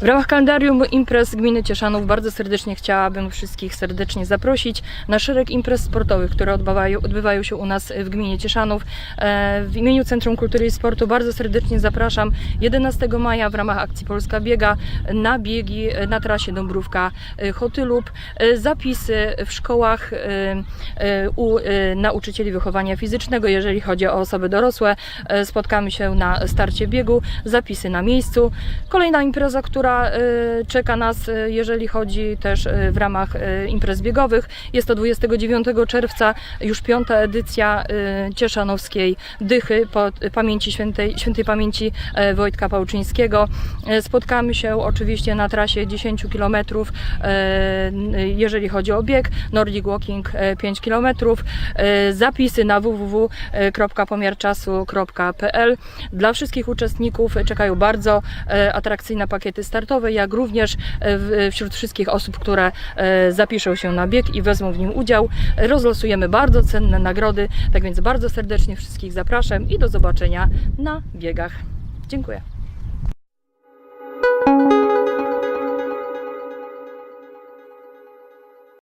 W ramach kalendarium imprez gminy Cieszanów bardzo serdecznie chciałabym wszystkich serdecznie zaprosić na szereg imprez sportowych, które odbywają, odbywają się u nas w gminie Cieszanów. E, W imieniu Centrum Kultury i Sportu bardzo serdecznie zapraszam 11 maja w ramach akcji Polska Biega na biegi na trasie Dąbrówka e, Hotylub. E, Zapisy w szkołach u nauczycieli wychowania fizycznego, jeżeli chodzi o osoby dorosłe. Spotkamy się na starcie biegu, zapisy na miejscu. Kolejna impreza, która e, czeka nas, e, jeżeli chodzi też e, w ramach imprez biegowych, jest to 29 czerwca, już piąta edycja Cieszanowskiej Dychy po pamięci świętej, świętej pamięci Wojtka Pałczyńskiego. Spotkamy się oczywiście na trasie 10 km, jeżeli chodzi o bieg, Nordic Walking e, 5 km. Zapisy na www.pomiarczasu.pl. Dla wszystkich uczestników czekają bardzo atrakcyjne pakiety startowe, jak również e, wśród wszystkich osób, które e, zapiszą się na bieg i wezmą w nim udział, rozlosujemy bardzo cenne nagrody. Tak więc bardzo serdecznie wszystkich zapraszam i do zobaczenia na biegach. Dziękuję.